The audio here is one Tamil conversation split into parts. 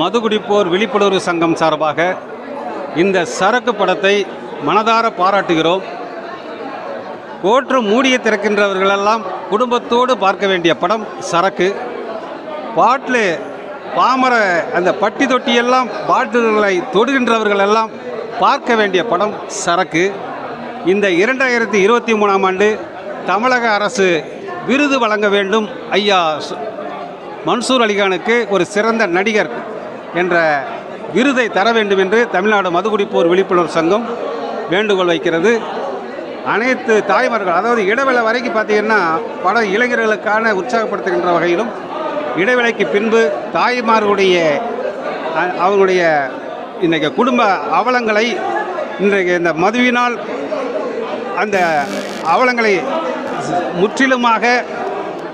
மதுகுடிப்போர் விழிப்புணர்வு சங்கம் சார்பாக இந்த சரக்கு படத்தை மனதார பாராட்டுகிறோம். கோற்று மூடிய திறக்கின்றவர்களெல்லாம் குடும்பத்தோடு பார்க்க வேண்டிய படம் சரக்கு. பாட்டில் பாமர அந்த பட்டி தொட்டியெல்லாம் பாட்டில்களை தொடுகின்றவர்கள் எல்லாம் பார்க்க வேண்டிய படம் சரக்கு. இந்த இரண்டாயிரத்தி இருபத்தி மூணாம் ஆண்டு தமிழக அரசு விருது வழங்க வேண்டும் ஐயா மன்சூர் அலிகானுக்கு ஒரு சிறந்த நடிகர் என்ற விருதை தர வேண்டும் என்று தமிழ்நாடு மதுகுடிப்போர் விழிப்புணர்வு சங்கம் வேண்டுகோள் வைக்கிறது. அனைத்து தாய்மார்கள் அதாவது இடைவேளை வரைக்கும் பார்த்தீங்கன்னா பல இளைஞர்களுக்கான உற்சாகப்படுத்துகின்ற வகையிலும் இடைவேளைக்கு பின்பு தாய்மார்களுடைய அ- அவங்களுடைய இன்றைக்கு குடும்ப அவலங்களை இன்றைக்கு இந்த மதுவினால் அந்த அவலங்களை முற்றிலுமாக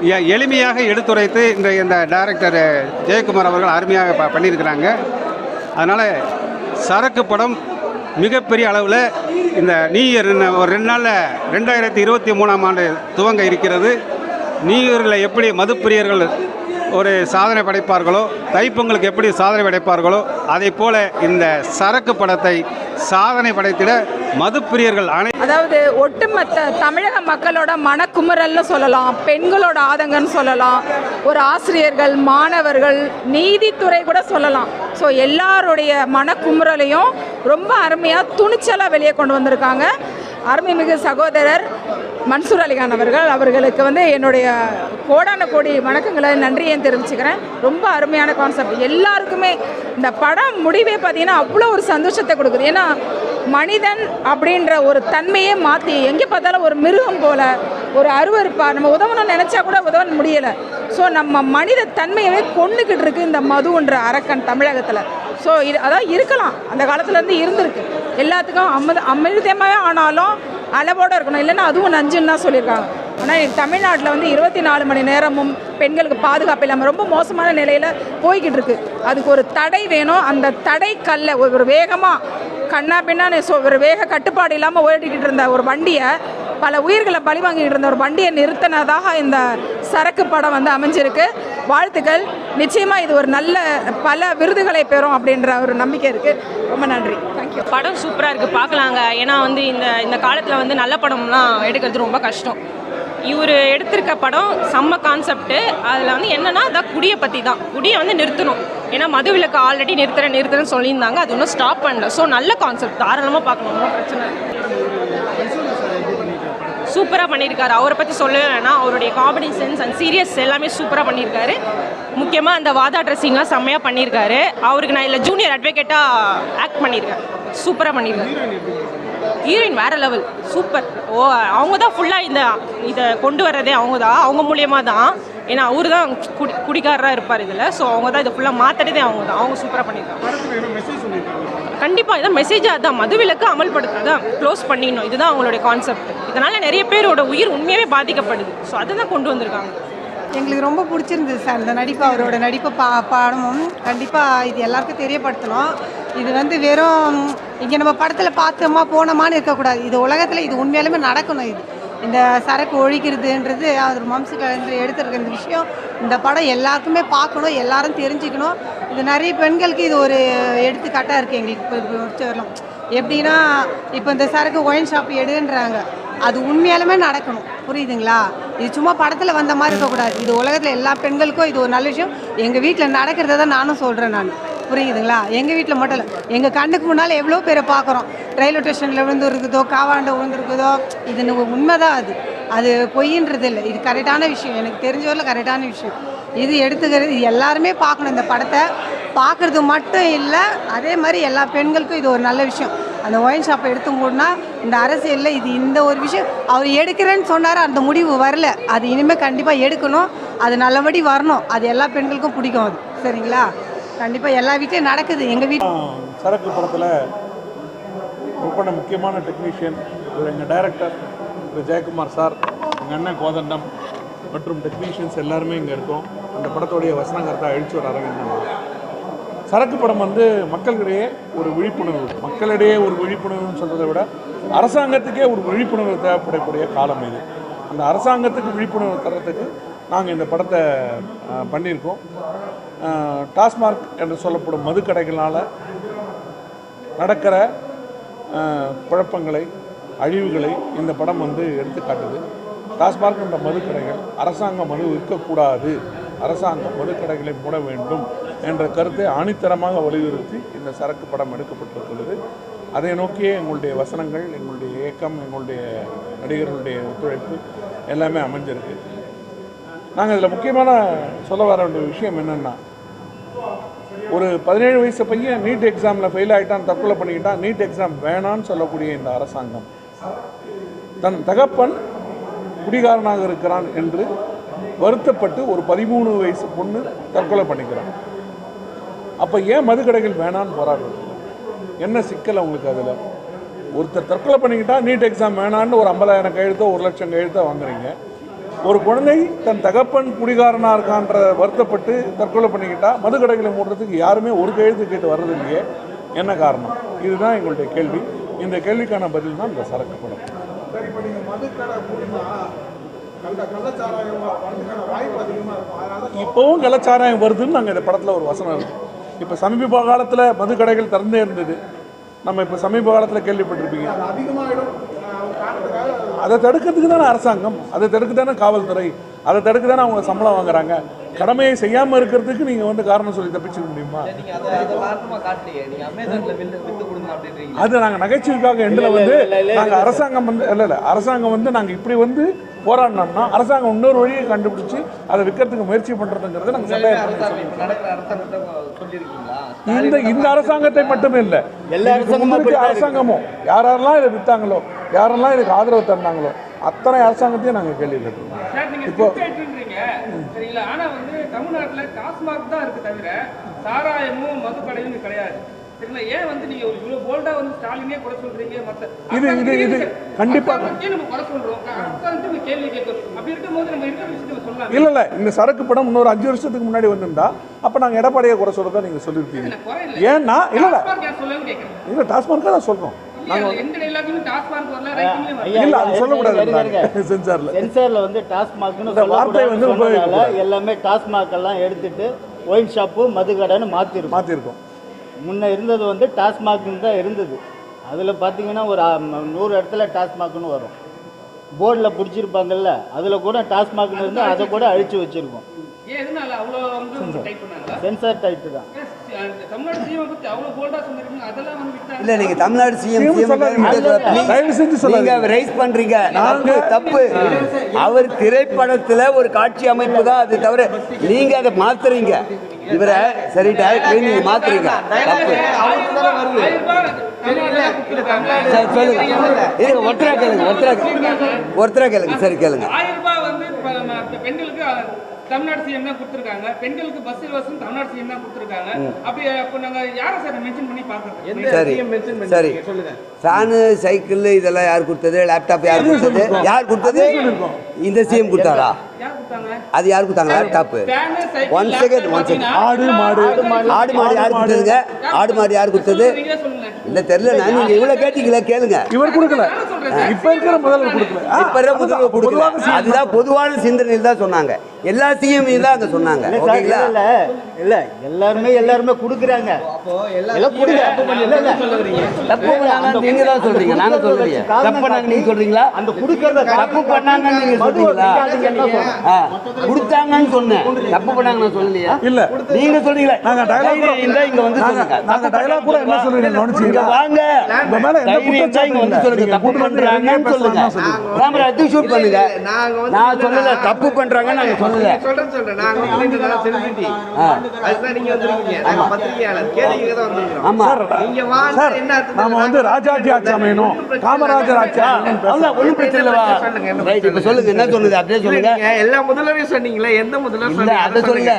எளிமையாக எடுத்துரைத்து இன்றைய இந்த டைரக்டர் ஜெயக்குமார் அவர்கள் அருமையாக பண்ணியிருக்கிறாங்க. அதனால் சரக்கு படம் மிகப்பெரிய அளவில் இந்த நியூ இயர் ஒரு ரெண்டு நாளில் ரெண்டாயிரத்தி இருபத்தி மூணாம் ஆண்டு துவங்க இருக்கிறது. நியூ இயரில் எப்படி மதுப்பிரியர்கள் ஒரு சாதனை படைப்பார்களோ தைப்பொங்கலுக்கு எப்படி சாதனை படைப்பார்களோ அதே போல் இந்த சரக்கு படத்தை சாதனை படைத்திட மதுப்பிரியர்கள் அனை அதாவது ஒட்டுமொத்த தமிழக மக்களோட மனக்குமுறல்னு சொல்லலாம் பெண்களோட ஆதங்கன்னு சொல்லலாம் ஒரு ஆசிரியர்கள் மாணவர்கள் நீதித்துறை கூட சொல்லலாம். ஸோ எல்லாருடைய மனக்குமுறலையும் ரொம்ப அருமையாக துணிச்சலாக வெளியே கொண்டு வந்திருக்காங்க. அருமைமிகு சகோதரர் மன்சூர் அலிகான் அவர்கள் அவர்களுக்கு வந்து என்னுடைய கோடான கோடி வணக்கங்களை நன்றியை தெரிவிச்சுக்கிறேன். ரொம்ப அருமையான கான்செப்ட் எல்லாருக்குமே இந்த படம் முடிவே பார்த்தீங்கன்னா அவ்வளோ ஒரு சந்தோஷத்தை கொடுக்குது. ஏன்னா மனிதன் அப்படின்ற ஒரு தன்மையே மாற்றி எங்கே பார்த்தாலும் ஒரு மிருகம் போல் ஒரு அருவருப்பாக நம்ம உதவணும்னு நினச்சா கூட உதவ முடியலை. ஸோ நம்ம மனித தன்மையவே கொண்டுக்கிட்டு இருக்கு இந்த மதுன்ற அரக்கன் தமிழகத்தில். ஸோ இது அதான் இருக்கலாம். அந்த காலத்துலேருந்து இருந்திருக்கு. எல்லாத்துக்கும் அமிர்த அமிர்தமாகவே ஆனாலும் அளவோடு இருக்கணும். இல்லைன்னா அதுவும் நஞ்சுன்னு தான் சொல்லியிருக்காங்க. ஆனால் தமிழ்நாட்டில் வந்து இருபத்தி நாலு மணி நேரமும் பெண்களுக்கு பாதுகாப்பு இல்லாமல் ரொம்ப மோசமான நிலையில் போய்கிட்டு இருக்கு. அதுக்கு ஒரு தடை வேணும். அந்த தடை கல்லை ஒரு வேகமாக கண்ணா பின்னான்னு சொ- ஒரு வேக கட்டுப்பாடு இல்லாமல் ஓடிக்கிட்டு இருந்த ஒரு வண்டியை பல உயிர்களை பழி வாங்கிக்கிட்டு இருந்த ஒரு வண்டியை நிறுத்தினதாக இந்த சரக்கு படம் வந்து அமைஞ்சிருக்கு. வாழ்த்துக்கள். நிச்சயமாக இது ஒரு நல்ல பல விருதுகளை பெறும் அப்படின்ற ஒரு நம்பிக்கை இருக்குது ரொம்ப நன்றி. தேங்க்யூ படம் சூப்பராக இருக்குது பார்க்கலாங்க. ஏன்னா வந்து இந்த இந்த காலத்தில் வந்து நல்ல படம்லாம் எடுக்கிறது ரொம்ப கஷ்டம். இவர் எடுத்திருக்க படம் செம்ம கான்செப்ட்டு அதில் வந்து என்னன்னா அதான் குடியை பற்றி தான் குடியை வந்து நிறுத்தணும். ஏன்னா மதுவிலக்கு ஆல்ரெடி நிறுத்துறேன் நிறுத்துறேன்னு சொல்லியிருந்தாங்க. அது இன்னும் ஸ்டாப் பண்ணல. ஸோ நல்ல கான்செப்ட் தாராளமாக பார்க்கணும் ஒன்றும் பிரச்சனை சூப்பராக பண்ணியிருக்காரு. அவரை பற்றி சொல்லவே வேணாம். அவருடைய காமெடி சென்ஸ் அண்ட் சீரியஸ் எல்லாமே சூப்பராக பண்ணியிருக்காரு. முக்கியமாக அந்த வாதா ட்ரெஸ்ஸிங்லாம் செம்மையாக பண்ணியிருக்காரு. அவருக்கு நான் இல்லை ஜூனியர் அட்வொகேட்டாக ஆக்ட் பண்ணியிருக்கேன். சூப்பராக பண்ணியிருக்காரு. ஹீரோயின் வேற லெவல் சூப்பர். ஓ அவங்க தான் ஃபுல்லாக இந்த இதை கொண்டு வர்றதே அவங்க தான் அவங்க மூலியமாக தான் ஏன்னா அவரு தான் குடி குடிக்காரராக இருப்பார் இதில். ஸோ அவங்க தான் இதை ஃபுல்லாக மாற்றுறதே அவங்க தான். அவங்க சூப்பராக பண்ணியிருக்காங்க கண்டிப்பாக இதான் மெசேஜாக அதான். மதுவிலக்கு அமல்படுத்துறதான் க்ளோஸ் பண்ணிடணும். இதுதான் அவங்களுடைய கான்செப்ட் இதனால் நிறைய பேரோட உயிர் உண்மையாகவே பாதிக்கப்படுது. ஸோ அதை தான் கொண்டு வந்திருக்காங்க. எங்களுக்கு ரொம்ப பிடிச்சிருந்தது சார் இந்த நடிப்பு அவரோட நடிப்பு பா பாடமும். கண்டிப்பாக இது எல்லாருக்கும் தெரியப்படுத்தணும். இது வந்து வெறும் இங்கே நம்ம படத்தில் பார்த்தோமா போனோமான்னு இருக்கக்கூடாது. இது உலகத்தில் இது உண்மையாலுமே நடக்கணும் இது. இந்த சரக்கு ஒழிக்கிறதுன்றது அவர் மம்சு கலைஞர் எடுத்திருக்க இந்த விஷயம். இந்த படம் எல்லாருக்குமே பார்க்கணும் எல்லாரும் தெரிஞ்சுக்கணும். இது நிறைய பெண்களுக்கு இது ஒரு எடுத்துக்காட்டாக இருக்குது எங்களுக்கு இப்போ வரலாம் எப்படின்னா இப்போ இந்த சரக்கு ஒயின் ஷாப் எடுன்றாங்க. அது உண்மையாலுமே நடக்கணும். புரியுதுங்களா? இது சும்மா படத்தில் வந்த மாதிரி இருக்கக்கூடாது. இது உலகத்தில் எல்லா பெண்களுக்கும் இது ஒரு நல்ல விஷயம். எங்கள் வீட்டில் நடக்கிறத தான் நானும் சொல்கிறேன் நான். புரியுதுங்களா? எங்கள் வீட்டில் மட்டும் இல்லை எங்கள் கண்ணுக்கு முன்னால் எவ்வளோ பேரை பார்க்குறோம் ரயில்வே ஸ்டேஷனில் விழுந்துருக்குதோ காவாண்டை காவாண்ட விழுந்துருக்குதோ இது உண்மை உண்மைதான் அது. அது பொய்ன்றது இல்லை. இது கரெக்டான விஷயம். எனக்கு தெரிஞ்சவரில் கரெக்டான விஷயம். இது எடுத்துக்கிறது இது எல்லாருமே பார்க்கணும் இந்த படத்தை. பார்க்குறது மட்டும் இல்லை அதே மாதிரி எல்லா பெண்களுக்கும் இது ஒரு நல்ல விஷயம். அந்த ஒயின் ஷாப்பை எடுத்து இந்த அரசியலில் இது இந்த ஒரு விஷயம். அவர் எடுக்கிறேன்னு சொன்னார் அந்த முடிவு வரல. அது இனிமேல் கண்டிப்பாக எடுக்கணும். அது நல்லபடி வரணும். அது எல்லா பெண்களுக்கும் பிடிக்கும் அது. சரிங்களா? கண்டிப்பாக எல்லா வீட்லையும் நடக்குது. எங்கள் வீட்டு சரக்கு படத்தில் ரொம்ப முக்கியமான டெக்னீஷியன் இவர் எங்கள் டைரக்டர் திரு ஜெயக்குமார் சார் எங்கள் அண்ணன் கோதண்டம் மற்றும் டெக்னீஷியன்ஸ் எல்லாருமே இங்கே இருக்கோம். அந்த படத்தோடைய வசனகர்த்தா வர அரவிந்தன் சரக்கு படம் வந்து மக்களிடையே ஒரு விழிப்புணர்வு. மக்களிடையே ஒரு விழிப்புணர்வுன்னு சொல்கிறத விட அரசாங்கத்துக்கே ஒரு விழிப்புணர்வு தேவைப்படக்கூடிய காலம் இது. அந்த அரசாங்கத்துக்கு விழிப்புணர்வு தரத்துக்கு நாங்கள் இந்த படத்தை பண்ணியிருக்கோம். டாஸ்மார்க் என்று சொல்லப்படும் மதுக்கடைகளால் நடக்கிற குழப்பங்களை அழிவுகளை இந்த படம் வந்து எடுத்து காட்டுது டாஸ்மார்க் என்ற மதுக்கடைகள் அரசாங்கம் மது விற்கக்கூடாது. அரசாங்கம் மதுக்கடைகளை மூட வேண்டும் என்ற கருத்தை ஆணித்தரமாக வலியுறுத்தி இந்த சரக்கு படம் எடுக்கப்பட்டிருக்கிறது. அதை நோக்கியே எங்களுடைய வசனங்கள் எங்களுடைய இயக்கம் எங்களுடைய நடிகர்களுடைய ஒத்துழைப்பு எல்லாமே அமைஞ்சிருக்கு. நாங்கள் இதில் முக்கியமான சொல்ல வர வேண்டிய விஷயம் என்னென்னா ஒரு பதினேழு வயசு பையன் நீட் எக்ஸாமில் ஃபெயில் ஆகிட்டான் தற்கொலை பண்ணிக்கிட்டான் நீட் எக்ஸாம் வேணான்னு சொல்லக்கூடிய இந்த அரசாங்கம் தன் தகப்பன் குடிகாரனாக இருக்கிறான் என்று வருத்தப்பட்டு ஒரு பதிமூணு வயசு பொண்ணு தற்கொலை பண்ணிக்கிறான். அப்போ ஏன் மதுக்கடைகள் வேணான்னு போராடுறது? என்ன சிக்கல் அவங்களுக்கு அதில்? ஒருத்தர் தற்கொலை பண்ணிக்கிட்டால் நீட் எக்ஸாம் வேணான்னு ஒரு ஐம்பதாயிரம் கையெழுத்தோ ஒரு லட்சம் கையெழுத்தோ வாங்குறீங்க. ஒரு குழந்தை தன் தகப்பன் குடிகாரனாக இருக்கான்ற வருத்தப்பட்டு தற்கொலை பண்ணிக்கிட்டா மதுக்கடைகளை மூடுறதுக்கு யாருமே ஒரு கையெழுத்து கேட்டு வர்றது இல்லையே என்ன காரணம்? இதுதான் எங்களுடைய கேள்வி. இந்த கேள்விக்கான பதில் தான் இந்த சரக்கு படம். இப்போவும் கலாச்சாரம் வருதுன்னு நாங்கள் இந்த படத்தில் ஒரு வசனம் இருக்கு. இப்போ சமீப காலத்தில் மதுக்கடைகள் திறந்தே இருந்தது. நம்ம இப்போ சமீப காலத்தில் கேள்விப்பட்டிருப்பீங்க அது அதிகமாகிடும் அஹ், ஒரு காரணத்துக்காக அதை தடுக்கிறதுக்கு தானே அரசாங்கம்? அதை தடுக்க தானே காவல்துறை? அதை தடுக்க தானே அவங்க சம்பளம் வாங்குறாங்க? கடமையை செய்யாமல் இருக்கிறதுக்கு நீங்கள் வந்து காரணம் சொல்லி தப்பிச்சுக்க முடியுமா? நீங்க அதை நாங்கள் நகைச்சுவைக்காக எண்டில் வந்து நாங்கள் அரசாங்கம் வந்து இல்லை இல்லை. அரசாங்கம் வந்து நாங்கள் இப்படி வந்து போராடினோம்னா அரசாங்கம் இன்னொரு வழியை கண்டுபிடிச்சி அதை விற்கிறதுக்கு முயற்சி பண்ணுறதுங்கிறது நாங்கள் சட்டம் இந்த இந்த அரசாங்கத்தை மட்டுமே இல்லை எல்லா அரசாங்கமும். யாரெல்லாம் இதை வித்தாங்களோ யாரெல்லாம் இதுக்கு ஆதரவு தந்தாங்களோ அத்தனை அரசாங்கத்தையும் நாங்கள் கேள்வி கேட்டுருக்கோம். சார் நீங்க இப்போ- சரிங்களா? ஆனா வந்து தமிழ்நாட்டுல டாஸ்மாக் தான் இருக்கு தவிர சாராயமும் மதுக்கடையும் கிடையாது. இது- இது- இது கண்டிப்பா- அரசாங்கத்தையே நம்ம குறை சொல்றோம். அரசாங்கத்தை நம்ம கேள்வி கேட்கிறோம் அப்படி இருக்கும்போது நம்ம இருக்கிற விஷயத்தை சொல்லலாம்? இல்லை இல்லை. இந்த சரக்கு படம் இன்னொரு அஞ்சு வருஷத்துக்கு முன்னாடி வந்திருந்தா அப்போ நாங்கள் எடப்பாடியை குறை சொல்றதா நீங்கள் இல்ல ஏன்னா இல்லை இல்லை. இல்லை டாஸ்மார்க்காக தான் சொல்கிறோம் இல்லை அது சொல்லக்கூடாது. சென்சாரில் சென்சார்ல வந்து டாஸ்மாக்னு வார்த்தை வந்து. எல்லாமே டாஸ்மாக் எல்லாம் எடுத்துட்டு ஒயின் ஷாப்பு மதுக்கடைன்னு மாத்திருக்கோம். மாற்றிருக்கோம் முன்ன இருந்தது வந்து டாஸ்மாக்னு தான் இருந்தது. அதில் பார்த்தீங்கன்னா ஒரு நூறு இடத்துல டாஸ்மாக்னு வரும். போர்டில் பிடிச்சிருப்பாங்கல்ல அதில் கூட டாஸ்மாக்னு இருந்து அதை கூட அழிச்சு வச்சிருக்கோம். சென்சார் டைட்டு தான். சிஎம் இல்ல நீங்க தமிழ்நாடு சிஎம். நீங்க ரைஸ் பண்றீங்க. தப்பு தப்பு. அவர் திரைப்படத்துல ஒரு காட்சி அமைப்பு தான் அது தவிர நீங்க அதை மாத்துறீங்க. இவரை சரி டைரக்டர் நீங்க மாத்துறீங்க. தப்பு. சரி சொல்லுங்க. இருங்க ஒருத்தரா கேளுங்க ஒருத்தரா ஒருத்தரா கேளுங்க சரி கேளுங்க. பெண்களுக்கு தமிழ்நாடு சிஎம் தான் கொடுத்துருக்காங்க. பெண்களுக்கு பஸ் இலவசம் தமிழ்நாடு சிஎம் தான் கொடுத்துருக்காங்க. அப்படி அப்போ நாங்க யாரை சார் மென்ஷன் பண்ணி பாக்குறது சரி சரி. ஃபேனு சைக்கிள் இதெல்லாம் யார் கொடுத்தது? லேப்டாப் யார் கொடுத்தது? யார் கொடுத்தது? இந்த சிஎம் கொடுத்தாரா? அது யார் கொடுத்தாங்க? Cycle, one second one second ஆடு மாடு ஆடு மாடு யார் கொடுத்ததுங்க? ஆடு மாடு யார் கொடுத்தது நீங்களே இல்ல தெரியல நான் நீங்க இவ்வளவு கேட்டீங்களா கேளுங்க. இவர் கொடுக்கல. இப்போ இருக்கிற முதல்வர் கொடுக்கல. ஆ, இப்ப இருக்க முதல்வர் கொடுக்கல. பொதுவாக CM அதுதான் பொதுவான சிந்தனையில் தான் சொன்னாங்க. எல்லா சிஎம் தான் அங்க சொன்னாங்க. இல்ல ஓகேங்களா? எல்லாருமே எல்லாருமே கொடுக்குறாங்க. தப்பு பண்ணாங்க நீங்க தான் சொல்றீங்க. நாங்க சொல்றீங்க தப்பு பண்ணாங்க நீங்க சொல்றீங்களா? அந்த கொடுக்கறத தப்பு பண்ணாங்கன்னு நீங்க சொல்றீங்களா? கொடுத்தாங்கன்னு சொன்னேன். தப்பு பண்ணாங்க நான் சொல்லலையா? இல்ல. நீங்க சொல்றீங்களா? நாங்க கூட- இங்க வந்து நாங்க- சொல்லுங்க. நாங்க dialogue கூட என்ன சொல்றீங்க? வாங்க. மேல இங்க வந்து சொல்லுங்க. தப்பு பண்றாங்கன்னு சொல்லுங்க. பேசலாம்னு சொல்லுங்க. கேமரா ஷூட் பண்ணுங்க. நாங்க வந்து நான் சொல்லல தப்பு பண்றாங்க நாங்க சொல்லல. சொல்றேன் சொல்றேன். நாங்க வந்து இதெல்லாம் செலிபிரிட்டி அதுதான் நீங்க வந்திருக்கீங்க. நாங்க பத்திரிகையாளர். கேள்விக்கு தான் வந்திருக்கிறோம். ஆமா. நீங்க வாங்க சார் என்ன அர்த்தம் நாம வந்து ராஜாஜி ஆட்சி அமையணும். காமராஜர் ஆட்சி அமையணும் அவ்வளவு ஒண்ணும் பிரச்சனை இல்லவா சொல்லுங்க, என்ன ரைட் இப்ப சொல்லுங்க. என்ன சொல்லுது? அப்படியே சொல்லுங்க. எல்லா முதல்வரையும் சொன்னீங்களே எந்த முதல்வர் சொன்னீங்க? அத சொல்லுங்க.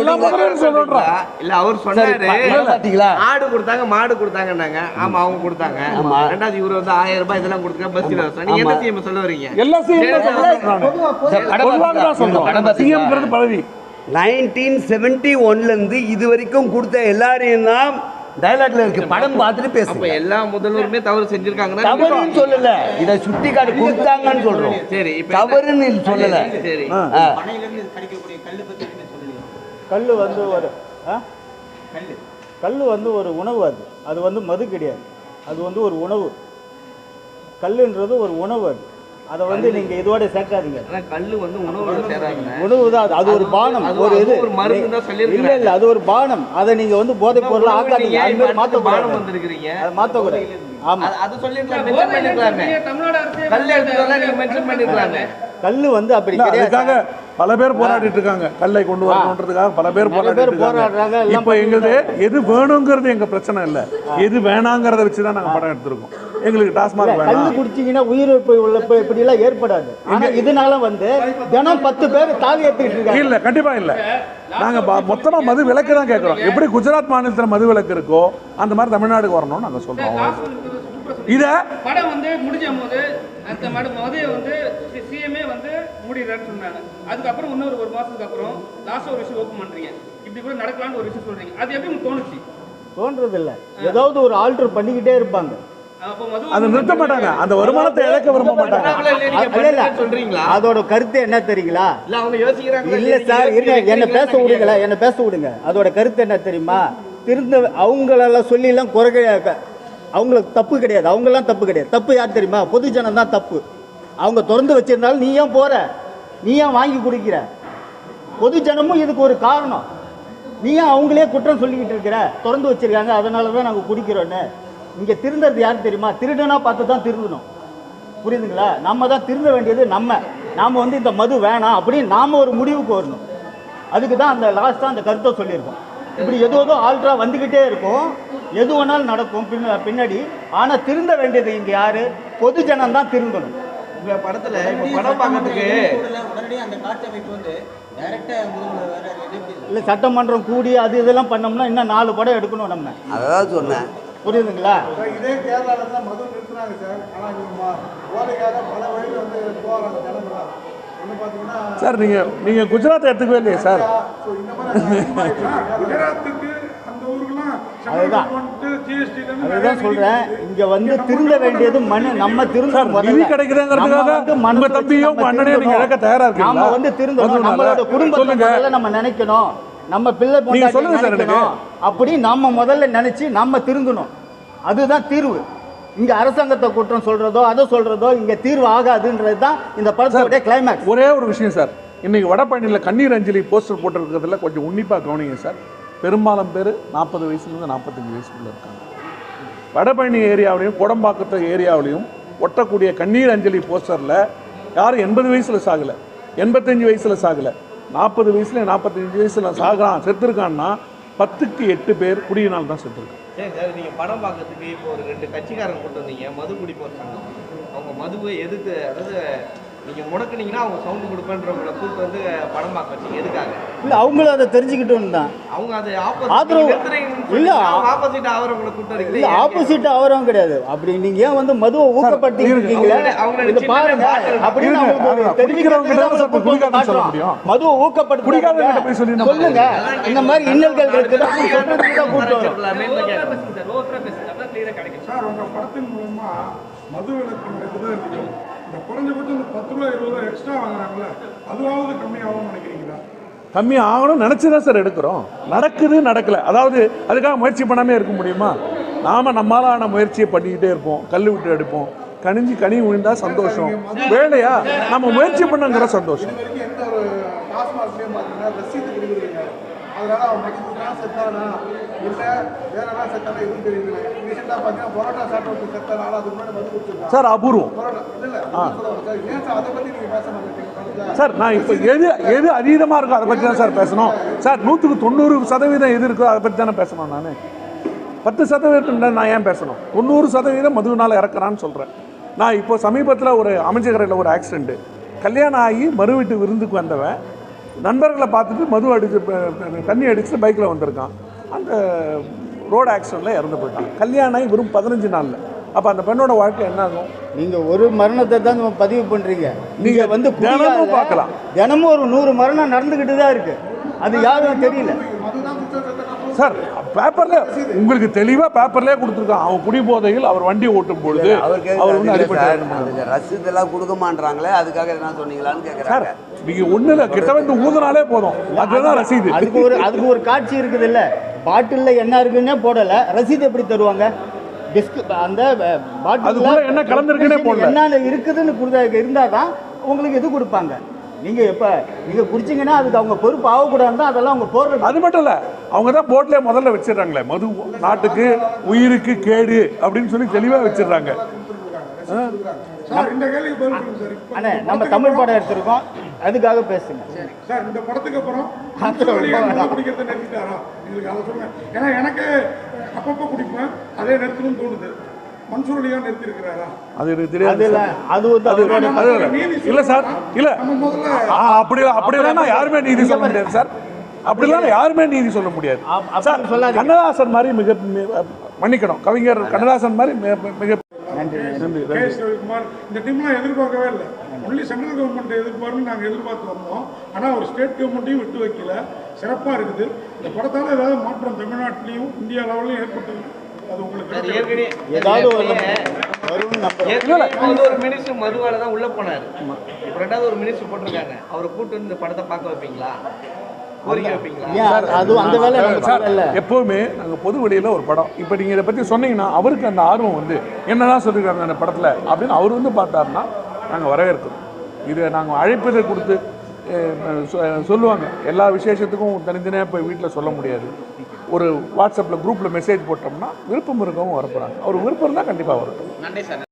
எல்லா முதல்வரும் சொல்றோம். இல்ல அவர் சொன்னாரு. பாத்தீங்களா? ஆடு கொடுத்தாங்க மாடு கொடுத்தாங்கன்னாங்க ஆமா அவங்க கொடுத்தாங்க. ஆமா. ரெண்டாவது இவர் வந்து ஆயிரம் ரூபாய் இதெல்லாம் கொடுத்தாங்க பஸ் இலவசம் நீங்க என்ன ஆமா. செய்ய சொல்ல வரீங்க? எல்லா சிஎம் தான்? சொல்றோம்? சிஎம்ங்கிறது பதவி. நைன்டீன் செவன்டி ஒன்லேருந்து இது வரைக்கும் கொடுத்த எல்லாரையும் தான் டைலாக்ல இருக்கு. படம் பார்த்துட்டு அப்ப பேசுங்க. எல்லா முதல்வருமே தவறு செஞ்சிருக்காங்கன்னா தவறுன்னு சொல்லல. இத சுட்டி காட்டி கொடுத்தாங்கன்னு சொல்றோம். சரி தவறுன்னு சொல்லல. சரி. கல் வந்து ஒரு ஆ? கல் வந்து ஒரு உணவு அது. அது வந்து மது கிடையாது. அது வந்து ஒரு உணவு. கல்லுன்றது ஒரு உணவு அது. அதை வந்து நீங்க இதோட சேர்க்காதீங்க. கல்லு வந்து சேராதுங்க. உணவு தான் அது. ஒரு பானம். ஒரு இது. ஒரு மருந்து தான் சொல்லியிருக்கிறாங்க. இல்ல இல்ல அது ஒரு பானம். அதை நீங்க வந்து போதைப் பொருள் ஆக்காதீங்க. அது மாதிரி மாத்த பானம் கூடாது வந்திருக்கிறீங்க. அதை மாத்தக்கூடாது. ஆமா. அது- சொல்லிருக்கலாம் மென்ஷன் பண்ணிருக்கலாமே கல் எடுத்துட்டு வரலாம் நீங்க மென்ஷன் பண்ணிருக்கலாமே கல்லு வந்து அப்படி கிடையாது. பல பேர் போராடிட்டு இருக்காங்க. கல்லை கொண்டு வரணுன்றதுக்காக பல பேர் போராடிட்டு இருக்காங்க. இப்போ எங்களுது எது வேணுங்கிறது எங்க பிரச்சனை இல்ல. எது வேணாங்கிறத வச்சு தான் நாங்க படம் எடுத்திருக்கோம். எங்களுக்கு டாஸ்மாக் கல்லு வேணாம். குடிச்சீங்கன்னா உயிரிழப்பு இழப்பு இப்படி எல்லாம் ஏற்படாது. ஆனா இதனால வந்து தினம் பத்து பேர் தாலி ஏத்திட்டு இருக்காங்க. இல்ல கண்டிப்பா இல்ல. நாங்க பா- மொத்தமா மது விலக்கு தான் கேட்கறோம் எப்படி குஜராத் மாநிலத்துல மது விலக்கு இருக்கோ அந்த மாதிரி தமிழ்நாடுக்கு வரணும்னு நாங்க சொல்றோம். இத படம் வந்து முடிஞ்ச போது அந்த சிஎம்ஏ வந்து மூடிடுறான்னு சொன்னாங்க. அதுக்கப்புறம் இன்னொரு ஒரு மாசத்துக்கு அப்புறம் லாஸ்ட் ஒரு விஷயம் ஓப்பன் பண்றீங்க. இப்படி கூட நடக்கலாம்னு ஒரு விஷயம் சொல்றீங்க. அது எப்படி உங்களுக்கு தோணுச்சு? தோன்றது இல்ல ஏதாவது ஒரு ஆல்டர் பண்ணிக்கிட்டே இருப்பாங்க. அப்போ மது அதை நிறுத்த மாட்டாங்க. அந்த வருமானத்தை இழக்க விரும்ப மாட்டாங்க. சொல்றீங்களா? அதோட கருத்து என்ன தெரியுங்களா? இல்ல? சார் இருங்க. என்ன பேச? விடுங்களா என்ன பேச விடுங்க. அதோட கருத்து என்ன தெரியுமா? திருந்த அவங்களெல்லாம் சொல்லிலாம் குறை கிடையாது. அவங்களுக்கு தப்பு கிடையாது. அவங்கெல்லாம் தப்பு கிடையாது. தப்பு யார் தெரியுமா? பொதுஜனம் தான் தப்பு. அவங்க திறந்து வச்சிருந்தாலும் நீ ஏன் போகிற நீ ஏன் வாங்கி குடிக்கிற? பொதுஜனமும் இதுக்கு ஒரு காரணம். நீ ஏன் அவங்களே குற்றம் சொல்லிக்கிட்டு இருக்கிற? திறந்து வச்சிருக்காங்க அதனால தான் நாங்கள் குடிக்கிறோன்னு. இங்கே திருந்தறது யார் தெரியுமா? திருடனா பார்த்து தான் திருந்தணும் புரியுதுங்களா? நம்ம தான் திருந்த வேண்டியது நம்ம. நாம் வந்து இந்த மது வேணாம் அப்படின்னு நாம் ஒரு முடிவுக்கு வரணும். அதுக்கு தான் அந்த லாஸ்ட்டாக அந்த கருத்தை சொல்லியிருக்கோம். இப்படி எது ஏதோ ஆல்ட்ரா வந்துக்கிட்டே இருக்கும். எது வேணாலும் நடக்கும். பின்ன பின்னாடி. ஆனால் திருந்த வேண்டியது இங்கே யார்? பொதுஜனம் தான் திருந்தணும். உங்க படத்துல படம் பார்க்கறதுக்கு உடனடியாக அந்த காட்சி அமைப்பு வந்து இல்லை சட்டமன்றம் கூடி அது இதெல்லாம் பண்ணோம்னா இன்னும் நாலு படம் எடுக்கணும் நம்ம. அதான் சொன்னேன். புரியுதுங்களா? இதே கேரளால தான் மது நிறுத்துறாங்க சார். ஆனா இவங்க ம- போதைக்காக பல வழியில் வந்து போகிறாங்க ஜனங்களாம் ஒன்று பார்த்தீங்கன்னா சார் நீங்க நீங்க குஜராத் எடுத்துக்கவே இல்லையே சார். குஜராத்துக்கு அதுதான். ஜிஎஸ்டி அதுதான் சொல்றேன். இங்க வந்து திருந்த வேண்டியது மனு நம்ம திருந்த சார், நிதி கிடைக்குதுங்கிறதுக்காக நீங்க இழக்க தயாரா இருக்கீங்களா? நாம வந்து திருந்தணும். அதனால நம்மளோட குடும்பத்தை நம்ம நினைக்கணும். நம்ம பிள்ளை சொல்லுங்க சார் அப்படி நம்ம முதல்ல நினைச்சு நம்ம திருந்தணும். அதுதான் தீர்வு. இங்க அரசாங்கத்தை குற்றம் சொல்றதோ அதை சொல்றதோ இங்க தீர்வு ஆகாதுன்றது தான் இந்த படத்தோட கிளைமேக்ஸ் ஒரே ஒரு விஷயம் சார். இன்னைக்கு வடபழனியில் கண்ணீர் அஞ்சலி போஸ்டர் போட்டிருக்கிறதுல கொஞ்சம் உன்னிப்பாக கவனிங்க சார். பெரும்பாலும் பேர் நாற்பது வயசுலேருந்து நாற்பத்தஞ்சு வயசுக்குள்ளே இருக்காங்க. வடபழனி ஏரியாவிலையும் கோடம்பாக்கத்து ஏரியாவிலையும் ஒட்டக்கூடிய கண்ணீர் அஞ்சலி போஸ்டரில் யாரும் எண்பது வயசில் சாகலை. எண்பத்தஞ்சு வயசில் சாகலை. நாற்பது வயசில் நாற்பத்தஞ்சு வயசில் சாகிறான் செத்துருக்கான்னா பத்துக்கு எட்டு பேர் குடியினால் தான் செத்துருக்கான் சரி சார் படம் பார்க்கறதுக்கு இப்போ ஒரு ரெண்டு கட்சிக்காரங்க கொண்டு வந்தீங்க மது குடிப்போர் சங்கம் அவங்க மதுவை எதிர்த்து அதாவது நீங்க முடக்குனீங்கன்னா அவங்க சவுண்டு கொடுப்பேன்றவங்களை கூட்டு வந்து படம் பார்க்க வச்சீங்க எதுக்காக? இல்ல அவங்களும் அதை தெரிஞ்சுக்கிட்டோம் தான். அவங்க அது ஆதரவு- ஆப்போசிட் இல்ல, ஆப்போசிட் ஆகிறவங்களை கூட்டு இல்ல ஆப்போசிட் அவரும் கிடையாது. அப்படி நீங்க ஏன் வந்து மதுவை ஊக்கப்படுத்தி இருக்கீங்களே சின்ன பாருங்க. அப்படின்னு. முடியும். மதுவை ஊக்கப்படுத்தி சொல்லிடணும். சொல்லுங்க. இந்த மாதிரி இன்னல்கள் இருக்குது? அப்படின்னு சொல்றதுக்கு தான் கூட்டு வரோம் பேசுங்க சார் ஓவரா பேசுங்க அப்பதான் கிளியரா கிடைக்கும் சார் உங்க படத்தின் மூலமா மது இல்லையோ இந்த குறைஞ்சபட்சம் இந்த பத்து ரூபா இருபது ரூபா எக்ஸ்ட்ரா வாங்குறாங்கல்ல அதுவாவது கம்மியாகும்னு நினைக்கிறீங்களா? கம்மி ஆகணும் நினச்சி தான் சார் எடுக்கிறோம். நடக்குது நடக்கலை. அதாவது அதுக்காக முயற்சி பண்ணாமே இருக்க முடியுமா? நாம் நம்மளான முயற்சியை பண்ணிக்கிட்டே இருப்போம். கல் விட்டு எடுப்போம். கனிஞ்சு கனி விழுந்தா சந்தோஷம். வேலையா? நம்ம முயற்சி பண்ணுங்கிற சந்தோஷம். அதனால அவன் மதிப்புக்கான செத்தானா இல்லை வேற என்ன செத்தானா எதுவும் தெரியல. ரீசெண்டாக பார்த்தீங்கன்னா பரோட்டா சாப்பிட்டு செத்தானா அதுக்கு முன்னாடி கொடுத்துருக்காங்க சார் அபூர்வம். பரோட்டா இல்லை சார் ஏன் சார் அதை பற்றி நீங்கள் பேச மாட்டேங்க சார் நான் இப்போ எது எது அதீதமாக இருக்கோ அதை பற்றி தான் சார் பேசணும். சார் நூற்றுக்கு தொண்ணூறு சதவீதம் எது இருக்கோ அதை பற்றி தானே பேசணும் நான். பத்து சதவீதம் நான் ஏன் பேசணும்? தொண்ணூறு சதவீதம் மதுவினால் இறக்குறான்னு சொல்கிறேன் நான் இப்போ சமீபத்தில் ஒரு அமைச்சகரையில் ஒரு ஆக்சிடெண்ட்டு கல்யாணம் ஆகி மறு வீட்டு விருந்துக்கு வந்தவன் நண்பர்களை பார்த்துட்டு மது ப- தண்ணி அடிச்சுட்டு பைக்கில் வந்திருக்கான். அந்த ரோடு ஆக்சிடெண்ட்டில் இறந்து போயிட்டான். கல்யாணம் ஆகி வெறும் பதினஞ்சு நாளில். அப்போ அந்த பெண்ணோட வாழ்க்கை என்ன ஆகும் நீங்க ஒரு மரணத்தை தான் பதிவு பண்றீங்க. நீங்க நீங்க வந்து தினமும் பார்க்கலாம். தினமும் ஒரு நூறு மரணம் நடந்துகிட்டு தான் இருக்கு. அது யாரும் தெரியல. சார் பேப்பர்ல உங்களுக்கு தெளிவா பேப்பர்லயே கொடுத்துருக்கான் அவன் குடிபோதையில் அவர் வண்டி ஓட்டும் பொழுது அவர் வந்து அடிப்பட்டு அந்த ரசீதெல்லாம் கொடுக்க மாட்டாங்களே அதுக்காக என்ன சொன்னீங்களான்னு கேட்குறாங்க நீங்க ஒண்ணு இல்ல கிட்ட வந்து ஊதுனாலே போதும். அதுதான் ரசீது. அதுக்கு ஒரு அதுக்கு ஒரு காட்சி இருக்குது இல்ல பாட்டில்ல என்ன இருக்குன்னே போடல. ரசீது எப்படி தருவாங்க? டிஸ்க் அந்த பாட்டில் என்ன கலந்திருக்குன்னே போடல. என்ன இருக்குதுன்னு இருந்தாதான் உங்களுக்கு இது கொடுப்பாங்க? நீங்க எப்ப நீங்க குடிச்சீங்கன்னா அதுக்கு அவங்க பொறுப்பு ஆகக்கூடாதுன்னு தான் அதெல்லாம் அவங்க போடுறது அது மட்டும் இல்ல அவங்க தான் போட்லயே முதல்ல வச்சிடுறாங்களே மது நாட்டுக்கு உயிருக்கு கேடு அப்படின்னு சொல்லி தெளிவா வச்சிடுறாங்க. சார் இந்த கேள்விக்கு பதில் சொல்லுங்க சார். இப்போ அண்ணே நம்ம தமிழ் படம் எடுத்திருக்கோம். அதுக்காக பேசுங்க. சார் இந்த படத்துக்கு அப்புறம் குடிக்கிறத நிறுத்திட்டாரா எங்களுக்கு அதை சொல்லுங்க. ஏன்னா எனக்கு அப்பப்போ குடிப்பேன் அதே நிறுத்தணும்னு தோணுது. மன்சூர் அலிகான் நிறுத்தி இருக்கிறாரா அது எனக்கு தெரியாது. அது வந்து அது இல்ல சார். இல்ல. நம்ம முதல்ல ஆ, அப்படி அப்படிலாம் நான் யாருமே நீதி சொல்ல முடியாது சார். அப்படிலாம் யாருமே நீதி சொல்ல முடியாது. அப்படி சார் சொல்லாதீங்க. கண்ணதாசன் மாதிரி மிக மி- மன்னிக்கணும். கவிஞர் கண்ணதாசன் மாதிரி மிக- நன்றி ரவிக்குமார் இந்த டீம்லாம் எதிர்பார்க்கவே இல்லை. ஒன்லி சென்ட்ரல் கவர்மெண்ட் எதிர்பார்ன்னு நாங்கள் எதிர்பார்த்து வந்தோம். ஆனால் ஒரு ஸ்டேட் கவர்மெண்ட்டையும் விட்டு வைக்கல. சிறப்பாக இருக்குது. இந்த படத்தால் ஏதாவது மாற்றம் தமிழ்நாட்டிலையும் இந்தியா லெவல்லையும் ஏற்பட்டு ஏதாவது ஒரு மினிஸ்டர் மதுவால தான் உள்ள போனாரு. இப்ப ரெண்டாவது ஒரு மினிஸ்டர் போட்டிருக்காங்க. அவரை கூட்டு இந்த படத்தை பார்க்க வைப்பீங்களா? எப்போவுமே நாங்கள் பொது வெளியில் ஒரு படம். இப்போ நீங்கள் இதை பற்றி சொன்னீங்கன்னா அவருக்கு அந்த ஆர்வம் வந்து என்னதான் சொல்லியிருக்காங்க அந்த படத்தில் அப்படின்னு அவர் வந்து பார்த்தாருன்னா நாங்கள் வரவேற்கிறோம். இதை நாங்கள் அழைப்பதை கொடுத்து சொல்லுவாங்க. எல்லா விசேஷத்துக்கும் தனித்தனியாக போய் வீட்டில் சொல்ல முடியாது. ஒரு வாட்ஸ்அப்பில் குரூப்பில் மெசேஜ் போட்டோம்னா விருப்பம் இருக்கவும் வரப்போகிறாங்க அவர் விருப்பம் தான் கண்டிப்பாக வரட்டும் நன்றி சார்.